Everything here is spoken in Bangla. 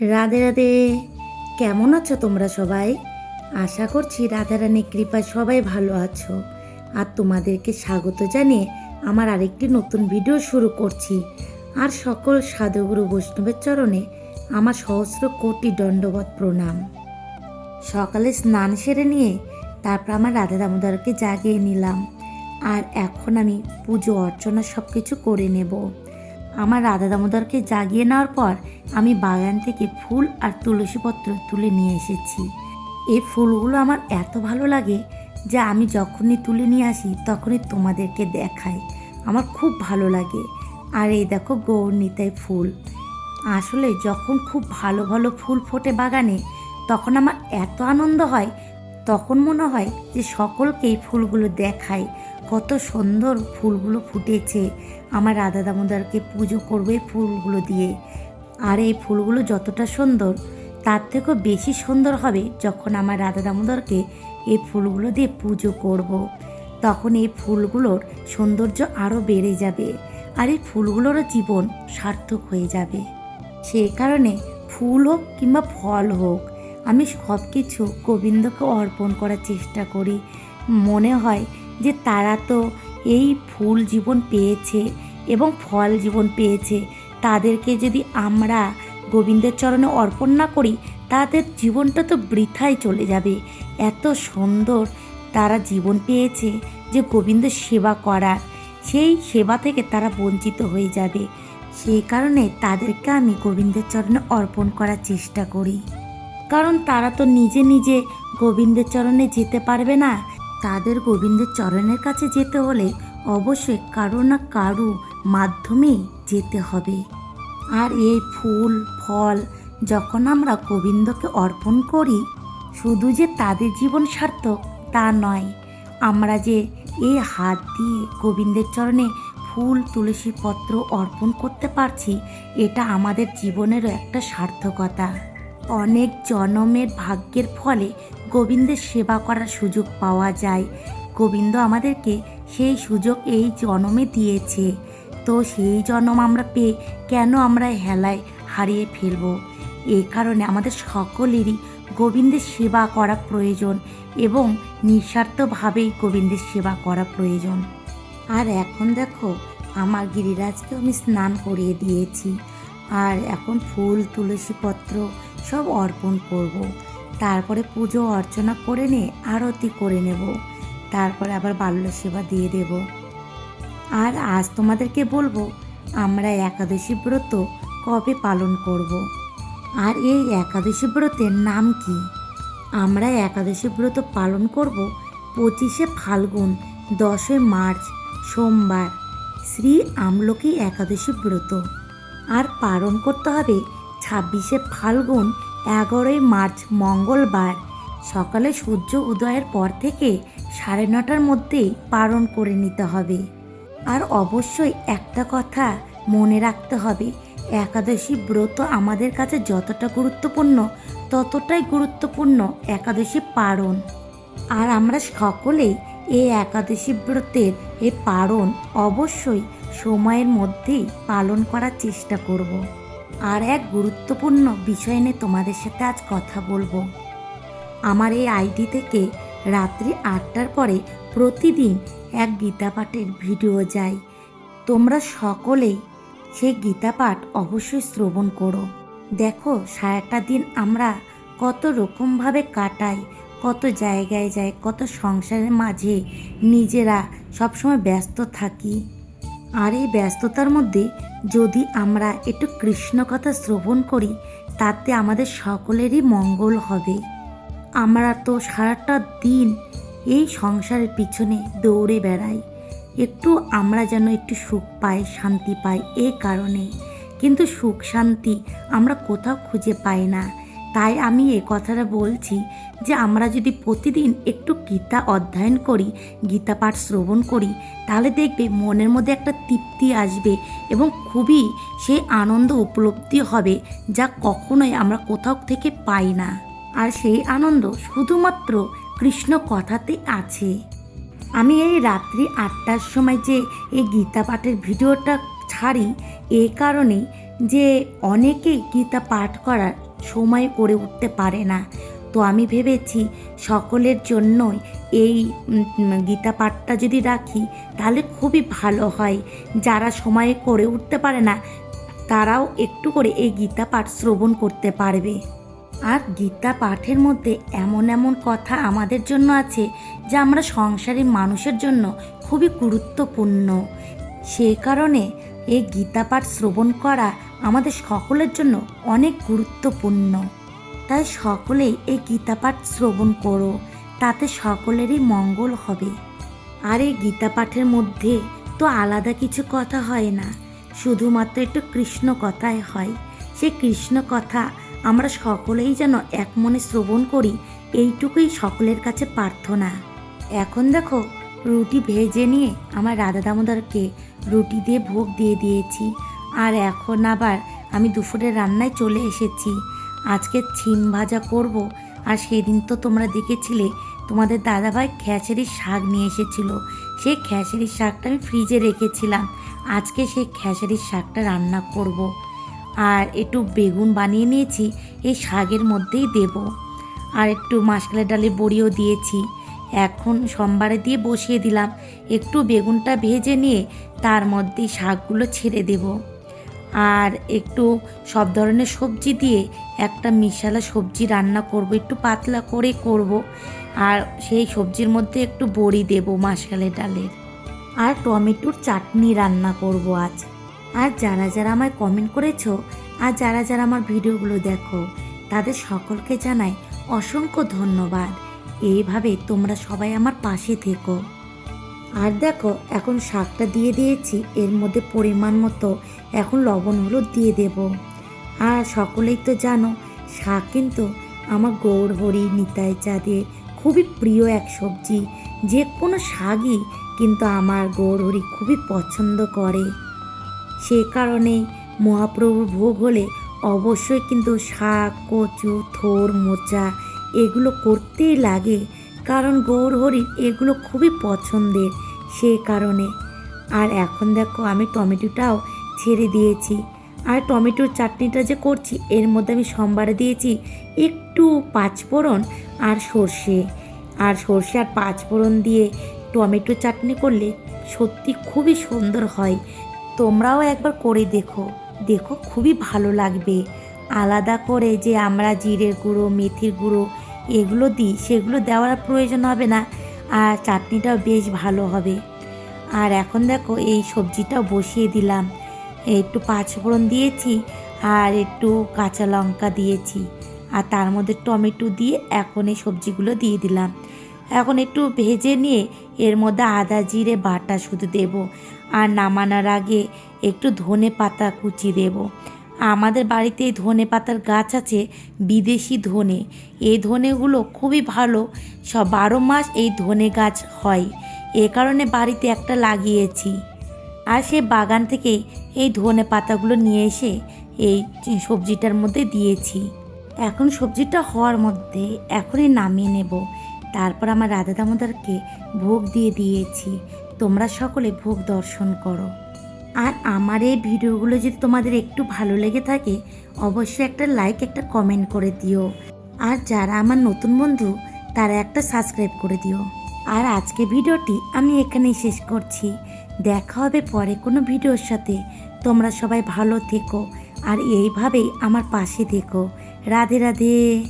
রাধে রাধে। কেমন আছো তোমরা সবাই? আশা করছি রাধারানীর কৃপায় সবাই ভালো আছো। আর তোমাদেরকে স্বাগত জানিয়ে আমার আরেকটি নতুন ভিডিও শুরু করছি। আর সকল সাধুগুরু বৈষ্ণবের চরণে আমার সহস্র কোটি দণ্ডবত প্রণাম। সকালে স্নান সেরে নিয়ে তারপর আমার রাধা দামোদরকে জাগিয়ে নিলাম। আর এখন আমি পুজো, অর্চনা সব কিছু করে নেব। আমার রাধা দামোদরকে জাগিয়ে নেওয়ার পর আমি বাগান থেকে ফুল আর তুলসী পত্র তুলে নিয়ে এসেছি। এই ফুলগুলো আমার এত ভালো লাগে যে আমি যখনই তুলে নিয়ে আসি, তখনই তোমাদেরকে দেখাই। আমার খুব ভালো লাগে। আর এই দেখো গৌরনীতাই ফুল। আসলে যখন খুব ভালো ভালো ফুল ফোটে বাগানে, তখন আমার এত আনন্দ হয় তখন মনে হয় যে সকলকেই ফুলগুলো দেখাই। কত সুন্দর ফুলগুলো ফুটেছে। আমার রাধা দামোদরকে পুজো করবে ফুলগুলো দিয়ে। আর এই ফুলগুলো যতটা সুন্দর, তার থেকেও বেশি সুন্দর হবে যখন আমার রাধা দামোদরকে এই ফুলগুলো দিয়ে পুজো করব। তখন এই ফুলগুলোর সৌন্দর্য আরও বেড়ে যাবে আর এই ফুলগুলোরও জীবন সার্থক হয়ে যাবে। সেই কারণে ফুল হোক কিংবা ফল হোক আমি সব কিছু গোবিন্দকে অর্পণ করার চেষ্টা করি। মনে হয় যে তারা তো এই ফুল জীবন পেয়েছে এবং ফল জীবন পেয়েছে। তাদেরকে যদি আমরা গোবিন্দের চরণে অর্পণ না করি, তাদের জীবনটা তো বৃথায় চলে যাবে। এত সুন্দর তারা জীবন পেয়েছে যে গোবিন্দের সেবা করার। সেই সেবা থেকে তারা বঞ্চিত হয়ে যাবে। সেই কারণে তাদেরকে আমি গোবিন্দের চরণে অর্পণ করার চেষ্টা করি। কারণ তারা তো নিজে নিজে গোবিন্দের চরণে যেতে পারবে না। তাদের গোবিন্দের চরণের কাছে যেতে হলে অবশ্যই কারও না কারও মাধ্যমেই যেতে হবে। আর এই ফুল, ফল যখন আমরা গোবিন্দকে অর্পণ করি, শুধু যে তাদের জীবন সার্থক তা নয়, আমরা যে এই হাত দিয়ে গোবিন্দের চরণে ফুল, তুলসী পত্র অর্পণ করতে পারছি, এটা আমাদের জীবনেরও একটা সার্থকতা। অনেক জনমের ভাগ্যের ফলে গোবিন্দের সেবা করার সুযোগ পাওয়া যায়। গোবিন্দ আমাদেরকে সেই সুযোগ এই জনমে দিয়েছে। তো সেই জনম আমরা পেয়ে কেন আমরা হেলায় হারিয়ে ফেলব? এই কারণে আমাদের সকলেরই গোবিন্দের সেবা করা প্রয়োজন এবং নিঃস্বার্থভাবেই গোবিন্দের সেবা করা প্রয়োজন। আর এখন দেখো, আমার গিরিরাজকে আমি স্নান করিয়ে দিয়েছি। আর এখন ফুল তুলসী পত্র সব অর্পণ করব। তারপরে পুজো অর্চনা করে নে আরতি করে নেব। তারপরে আবার বাল্য সেবা দিয়ে দেব। আর আজ তোমাদেরকে বলব, আমরা একাদশী ব্রত কবে পালন করব। আর এই একাদশী ব্রতের নাম কি? আমরা একাদশী ব্রত পালন করব পঁচিশে ফাল্গুন দশই মার্চ, সোমবার। শ্রী আমলকি একাদশী ব্রত। আর পালন করতে হবে। ছাব্বিশে ফাল্গুন, এগারোই মার্চ, মঙ্গলবার। সকালে সূর্য উদয়ের পর থেকে সাড়ে নটার মধ্যেই পালন করে নিতে হবে। আর অবশ্যই একটা কথা মনে রাখতে হবে, একাদশী ব্রত আমাদের কাছে যতটা গুরুত্বপূর্ণ, ততটাই গুরুত্বপূর্ণ একাদশী পারণ আর আমরা সকলেই এই একাদশী ব্রতের এই পারণ অবশ্যই সময়ের মধ্যেই পালন করার চেষ্টা করব। আর এক গুরুত্বপূর্ণ বিষয় নিয়ে তোমাদের সাথে আজ কথা বলব। আমার এই আইডি থেকে রাত্রি আটটার পরে প্রতিদিন এক গীতা পাঠের ভিডিও যায়। তোমরা সকলেই সেই গীতা পাঠ অবশ্যই শ্রবণ করো। দেখো, সারাটা দিন আমরা কত রকমভাবে কাটাই, কত জায়গায় যাই, কত সংসারের মাঝে নিজেরা সবসময় ব্যস্ত থাকি। আর এই ব্যস্ততার মধ্যে যদি আমরা একটু কৃষ্ণ কথা শ্রবণ করি, তাতে আমাদের সকলেরই মঙ্গল হবে। আমরা তো সারাটা দিন এই সংসারের পিছনে দৌড়ে বেড়াই। একটু আমরা যেন একটু সুখ পাই, শান্তি পাই এ কারণে। কিন্তু সুখ শান্তি আমরা কোথাও খুঁজে পাই না। তাই আমি এ কথাটা বলছি যে আমরা যদি প্রতিদিন একটু গীতা অধ্যয়ন করি, গীতা পাঠ শ্রবণ করি, তাহলে দেখবে মনের মধ্যে একটা তৃপ্তি আসবে এবং খুবই সেই আনন্দ উপলব্ধি হবে যা কখনোই আমরা কোথাও থেকে পাই না। আর সেই আনন্দ শুধুমাত্র কৃষ্ণ কথাতে আছে। আমি এই রাত্রি আটটার সময় যে এই গীতা পাঠের ভিডিওটা ছাড়ি এই কারণেই যে অনেকেই গীতা পাঠ করার সময় করে উঠতে পারে না। তো আমি ভেবেছি সকলের জন্যই এই গীতা পাঠটা যদি রাখি, তাহলে খুবই ভালো হয়। যারা সময়ে করে উঠতে পারে না, তারাও একটু করে এই গীতা পাঠ শ্রবণ করতে পারবে। আর গীতা পাঠের মধ্যে এমন এমন কথা আমাদের জন্য আছে, যা আমরা সংসারী মানুষের জন্য খুবই গুরুত্বপূর্ণ। সেই কারণে এই গীতা পাঠ শ্রবণ করা আমাদের সকলের জন্য অনেক গুরুত্বপূর্ণ। তাই সকলেই এই গীতা পাঠ শ্রবণ করো, তাতে সকলেরই মঙ্গল হবে। আর এই গীতা পাঠের মধ্যে তো আলাদা কিছু কথা হয় না, শুধুমাত্র একটু কৃষ্ণ কথাই হয়। সেই কৃষ্ণ কথা আমরা সকলেই যেন এক মনে শ্রবণ করি, এইটুকুই সকলের কাছে প্রার্থনা। এখন দেখো রুটি ভেজে নিয়ে আমার রাধা দামোদরকে রুটি দিয়ে ভোগ দিয়ে দিয়েছি। আর এখন আবার আমি দুপুরের রান্নায় চলে এসেছি। আজকে ছিম ভাজা করব। আর সেদিন তো তোমরা দেখেছিলে, তোমাদের দাদাভাই খেসারির শাক নিয়ে এসেছিল। সেই খেসারির শাকটা আমি ফ্রিজে রেখেছিলাম। আজকে সেই খেসারির শাকটা রান্না করব। আর একটু বেগুন বানিয়ে নিয়েছি, এই শাকের মধ্যেই দেব। আর একটু মাসকালের ডালে বড়িও দিয়েছি। এখন সোমবারে দিয়ে বসিয়ে দিলাম। একটু বেগুনটা ভেজে নিয়ে তার মধ্যেই শাকগুলো ছেড়ে দেব। আর একটু সব ধরনের সবজি দিয়ে একটা মিশালা সবজি রান্না করব, একটু পাতলা করে করব। আর সেই সবজির মধ্যে একটু বড়ি দেব মাসকালের ডালের। আর টমেটোর চাটনি রান্না করব আজ। আর যারা যারা আমায় কমেন্ট করেছ আর যারা যারা আমার ভিডিওগুলো দেখো, তাদের সকলকে জানাই অসংখ্য ধন্যবাদ। এইভাবে তোমরা সবাই আমার পাশে থেকো। আর দেখো, এখন শাকটা দিয়ে দিয়েছি, এর মধ্যে পরিমাণ মতো এখন লবণ, হলুদ দিয়ে দেব। আর সকলেই তো জানো, শাক কিন্তু আমার গৌর হরি, নিতাই চাঁদের খুবই প্রিয় এক সবজি। যে কোনো শাকই কিন্তু আমার গৌর হরি খুবই পছন্দ করে। সে কারণেই মহাপ্রভুর ভোগ হলে অবশ্যই কিন্তু শাক, কচু, থোর, মোচা এগুলো করতেই লাগে, কারণ গৌর হরির এগুলো খুবই পছন্দের সেই কারণে। আর এখন দেখো আমি টমেটোটাও ছেড়ে দিয়েছি। আর টমেটোর চাটনিটা যে করছি, এর মধ্যে আমি সোমবারে দিয়েছি একটু পাঁচফোড়ন আর সর্ষে। আর সর্ষে আর পাঁচফোড়ন দিয়ে টমেটো চাটনি করলে সত্যি খুবই সুন্দর হয়। তোমরাও একবার করে দেখো। দেখো, খুবই ভালো লাগবে। আলাদা করে যে আমরা জিরের গুঁড়ো, মেথির গুঁড়ো এগুলো দিই, সেগুলো দেওয়ার প্রয়োজন হবে না। আর চাটনিটাও বেশ ভালো হবে। আর এখন দেখো, এই সবজিটাও বসিয়ে দিলাম। একটু পাঁচফোড়ন দিয়েছি আর একটু কাঁচা লঙ্কা দিয়েছি। আর তার মধ্যে টমেটো দিয়ে এখন এই সবজিগুলো দিয়ে দিলাম। এখন একটু ভেজে নিয়ে এর মধ্যে আদা জিরে বাটা শুধু দেব। আর নামানোর আগে একটু ধনে পাতা কুচি দেব। আমাদের বাড়িতে এই ধনে পাতার গাছ আছে, বিদেশি ধনে। এই ধনেগুলো খুবই ভালো। সব বারো মাস এই ধনে গাছ হয়। এ কারণে বাড়িতে একটা লাগিয়েছি। আর সে বাগান থেকে এই ধনে পাতাগুলো নিয়ে এসে এই সবজিটার মধ্যে দিয়েছি। এখন সবজিটা হওয়ার মধ্যে এখনই নামিয়ে নেব। তারপর আমার রাধা দামোদরকে ভোগ দিয়ে দিয়েছি। তোমরা সকলে ভোগ দর্শন করো। আর আমার এই ভিডিওগুলো যদি তোমাদের একটু ভালো লেগে থাকে, অবশ্যই একটা লাইক একটা কমেন্ট করে দিও। আর যারা আমার নতুন বন্ধু, তারা একটা সাবস্ক্রাইব করে দিও। আর আজকে ভিডিওটি আমি এখানেই শেষ করছি। দেখা হবে পরে কোনো ভিডিওর সাথে। তোমরা সবাই ভালো থেকো। আর এইভাবেই আমার পাশে থেকো। রাধে রাধে।